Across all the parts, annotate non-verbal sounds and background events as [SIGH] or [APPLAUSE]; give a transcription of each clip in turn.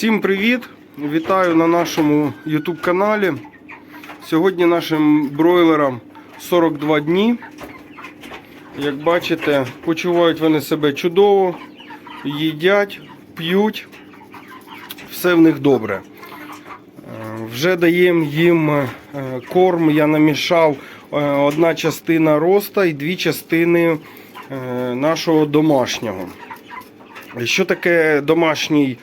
Всім привіт! Вітаю на нашому YouTube каналі. Сьогодні нашим бройлерам 42 дні. Як бачите, почувають вони себе чудово, їдять, п'ють, все в них добре. Е, Вже даємо їм е, корм, я намішав е, одна частина роста і дві частини нашого домашнього. Що таке домашній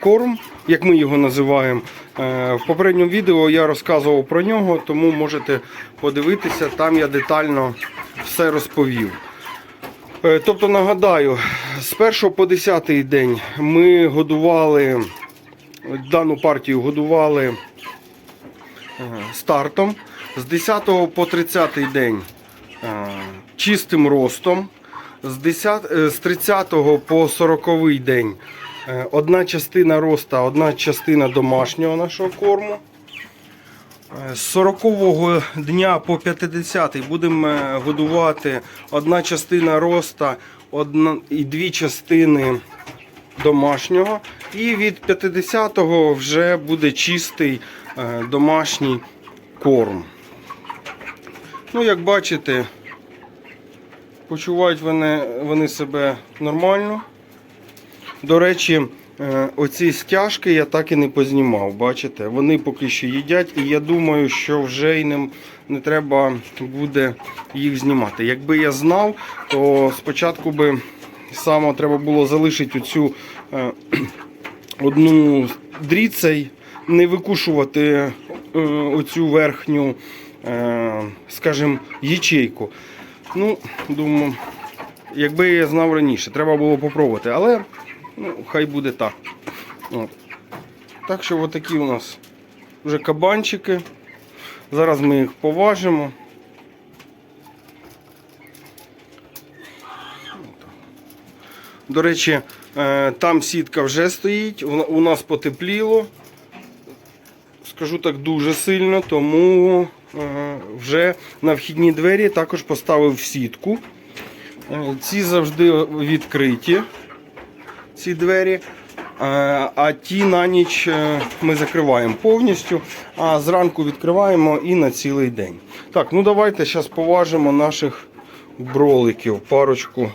корм, як ми його називаємо? Е, В попередньому відео я розказував про нього, тому можете подивитися, там я детально все розповів. Е, Тобто нагадаю, з 1 по 10 день ми годували дану партію годували е, стартом. З 10 по 30 день е, чистим ростом. З 10, е, з 30 по 40 день е, одна частина роста, одна частина домашнього нашого корму. Е, З 40 дня по 50 будемо е, годувати одна частина роста одна, і дві частини домашнього. І від 50-го вже буде чистий е, домашній корм. Ну, як бачите, почувають вони, вони себе нормально. До речі, е, оці стяжки я так і не познімав. Бачите, вони поки що їдять, і я думаю, що вже й не, не треба буде їх знімати. Якби я знав, то спочатку би саме треба було залишити оцю е, [CLEARS THROAT] одну дріцей, не викушувати е, оцю верхню, е, скажімо, ячейку. Ну, думаю, якби я знав раніше, треба було попробувати, але ну, хай буде так. От. Так що отакі у нас вже кабанчики. Зараз ми їх поважимо. До речі, е, там сітка вже стоїть, у нас потепліло. Скажу так дуже сильно, тому е, вже на вхідні двері також поставив сітку. Е, Ці завжди відкриті, ці двері. Е, А ті на ніч е, ми закриваємо повністю, а зранку відкриваємо і на цілий день. Так, ну давайте зараз поважимо наших броликів. Парочку.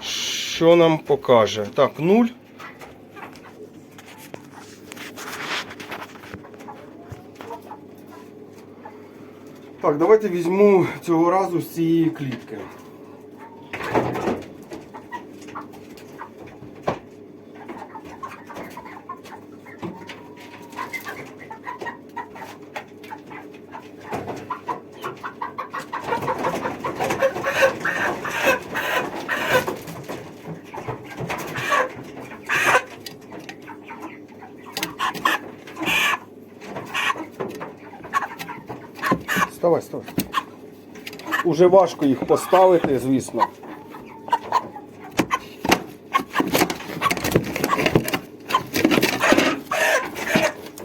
Що нам покаже? Так, нуль. Так, давайте візьму цього разу з цієї клітки. Вставай, вставай. Уже важко їх поставити, звісно.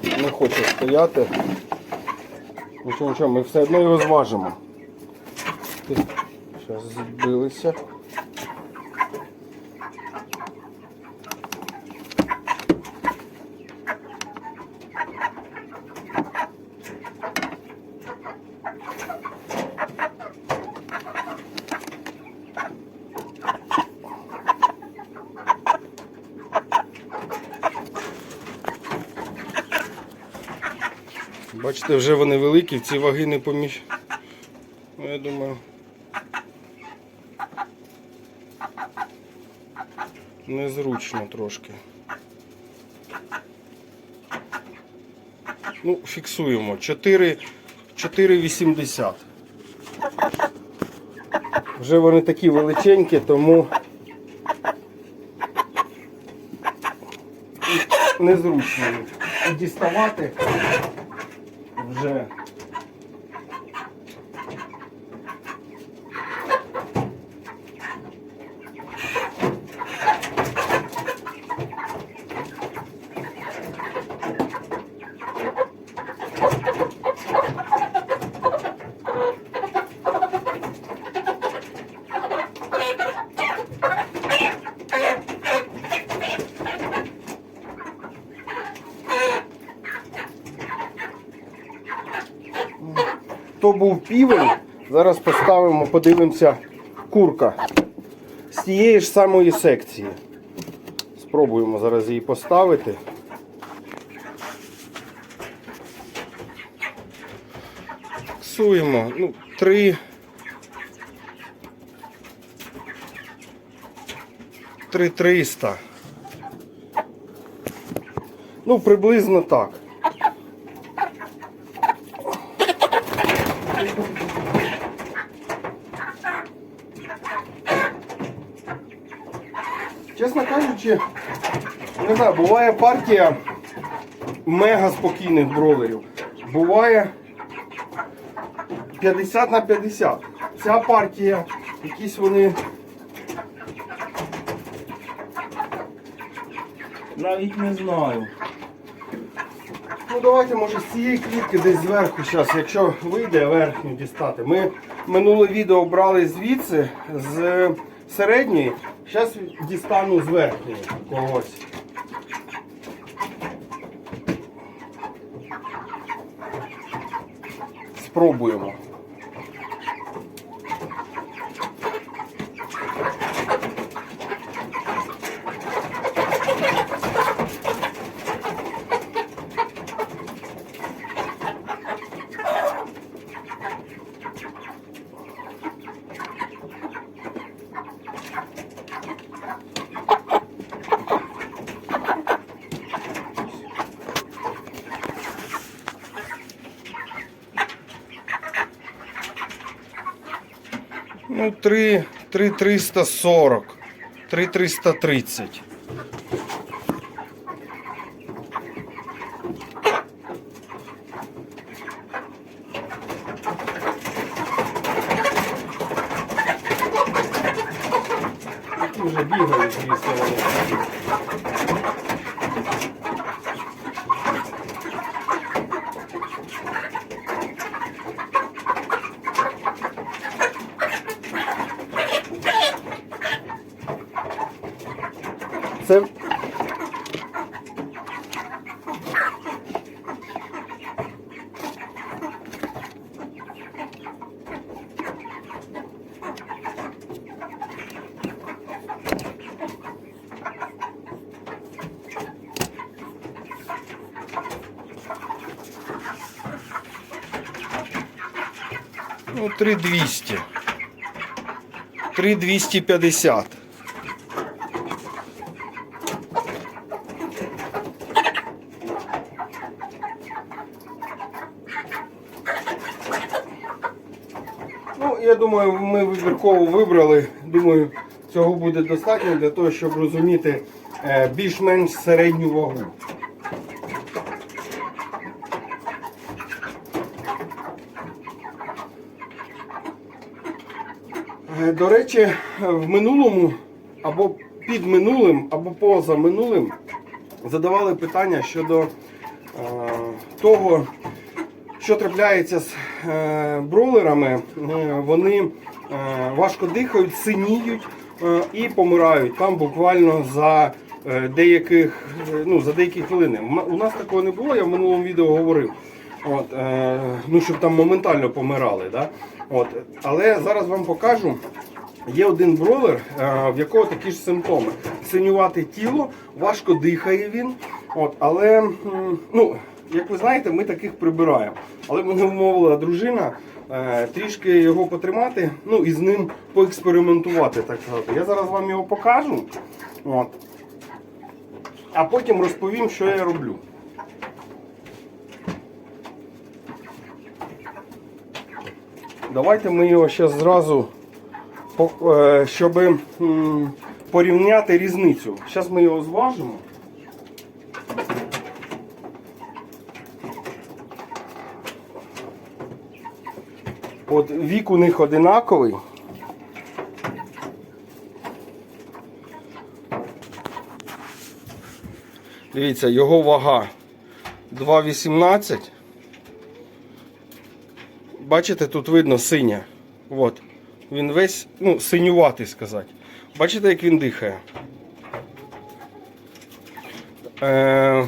Не хоче стояти. Нічого, нічого, ми все одно його зважимо. Зараз збилися. Бачите, вже вони великі, ці ваги не поміщ. Ну, я думаю. Незручно трошки. Ну, фіксуємо. 4, 4,80. Вже вони такі величенькі, тому незручно їх і діставати вже. То був півень. Зараз поставимо, подивимося, курка. З тієї ж самої секції. Спробуємо зараз її поставити. Фіксуємо. Ну, три. Три триста. Ну, приблизно так. Знаю, буває партія мега спокійних бролерів. Буває 50 на 50. Ця партія, якісь вони. Навіть не знаю. Ну давайте може з цієї клітки десь зверху зараз, якщо вийде верхню дістати. Ми минуле відео брали звідси з середньої. Зараз дістану з верхньої когось. Спробуємо. Ну, 3, 3 340, 3 330. Які вже бігають звісно. вони. 3200. 3250. Ну, я думаю, ми вибірково вибрали. Думаю, цього буде достатньо для того, щоб розуміти е, більш-менш середню вагу. До речі, в минулому або під минулим, або поза минулим задавали питання щодо е, того, що трапляється з е, бролерами, е, вони е, важко дихають, синіють е, і помирають там буквально за е, деяких, е, ну, за деякі хвилини. У нас такого не було, я в минулому відео говорив. От, е, ну, щоб там моментально помирали. Да? От, але зараз вам покажу. Є один бролер, е, в якого такі ж симптоми. Синювати тіло, важко дихає він. От, але, ну, як ви знаєте, ми таких прибираємо. Але мене вмовила дружина е, трішки його потримати, ну і з ним поекспериментувати. Так сказати. Я зараз вам його покажу. От. А потім розповім, що я роблю. Давайте ми його ще зразу, е, щоб порівняти різницю. Зараз ми його зважимо. От вік у них одинаковий. Дивіться, його вага 2,18. Бачите, тут видно синя. От. Він весь, ну, синюватий сказати. Бачите, як він дихає. Е...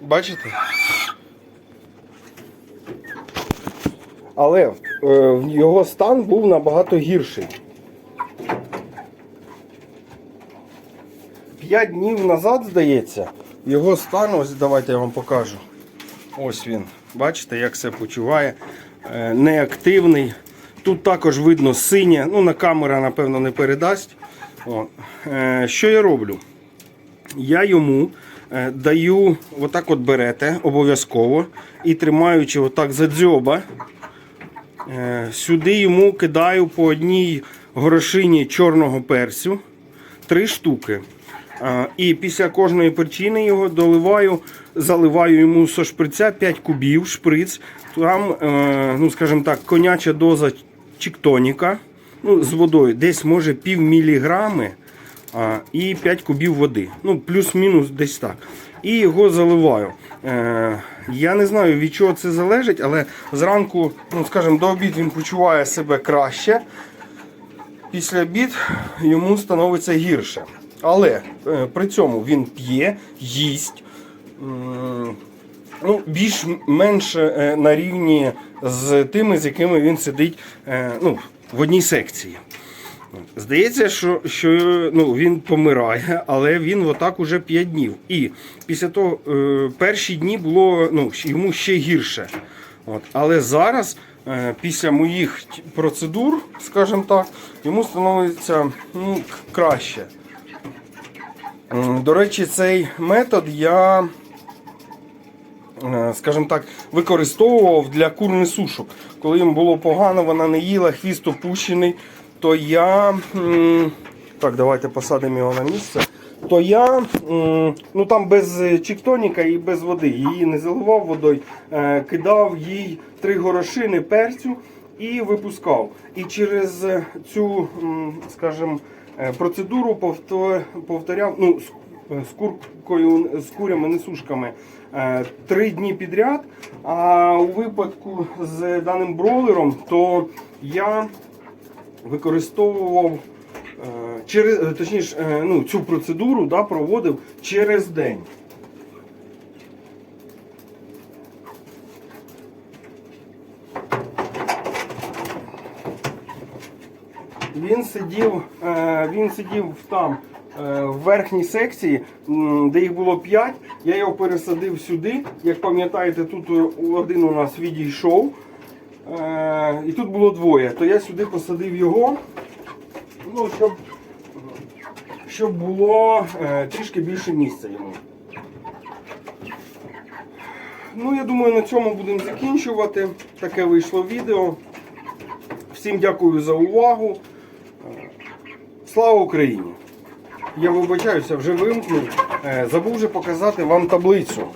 бачите? Але е, його стан був набагато гірший. П'ять днів назад, здається, його стан, ось давайте я вам покажу. Ось він. Бачите, як себе почуває. Е, Неактивний. Тут також видно синє. Ну, на камера, напевно, не передасть. О. Е, Що я роблю? Я йому е, даю, отак от берете обов'язково і тримаючи отак за дзьоба, сюди йому кидаю по одній горошині чорного перцю три штуки. І після кожної перчини його доливаю, заливаю йому со шприця 5 кубів шприц. Там, е, ну скажімо так, коняча доза чіктоніка ну, з водою, десь може пів міліграми і 5 кубів води. Ну, плюс-мінус десь так. І його заливаю. Е, я не знаю від чого це залежить, але зранку, ну скажімо, до обід він почуває себе краще після обід йому становиться гірше. Але е, при цьому він п'є, їсть ну, більш-менш е, на рівні з тими, з якими він сидить е, ну, в одній секції. Здається, що, що ну, він помирає, але він отак уже 5 днів. І після того перші дні було ну, йому ще гірше. От. Але зараз, після моїх процедур, скажімо так, йому становиться ну, краще. До речі, цей метод я, е, скажімо так, використовував для курних сушок. Коли їм було погано, вона не їла, хвіст опущений, то я. Так, давайте посадимо його на місце. То я ну там без чіктоніка і без води. Її не заливав водою, е, кидав їй три горошини перцю і випускав. І через цю, скажімо, е, процедуру повто- повторяв ну, з, з куркою, з курями, несушками е, три дні підряд. А у випадку з даним бройлером, то я використовував е, через, е, точніше, е, ну, цю процедуру да, проводив через день. Він сидів, е, він сидів там е, в верхній секції, де їх було 5. Я його пересадив сюди. Як пам'ятаєте, тут один у нас відійшов. Е, і тут було двоє. То я сюди посадив його, ну, щоб, щоб було трішки більше місця йому. Ну, я думаю, на цьому будемо закінчувати. Таке вийшло відео. Всім дякую за увагу. Слава Україні! Я вибачаюся, вже вимкнув. Е, Забув вже показати вам таблицю.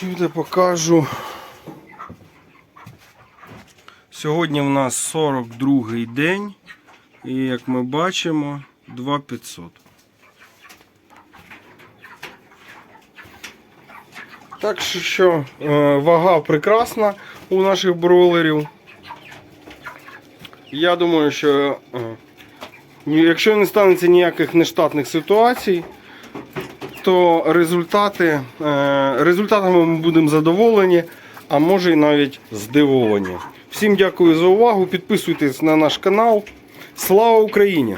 Чуєте, покажу. Сьогодні в нас 42-й день. І як ми бачимо, 2500. Так що, що е, вага прекрасна у наших бройлерів. Я думаю, що е, якщо не станеться ніяких нештатних ситуацій, то результати, е, результатами ми будемо задоволені, а може і навіть здивовані. Всім дякую за увагу. Підписуйтесь на наш канал. Слава Україні!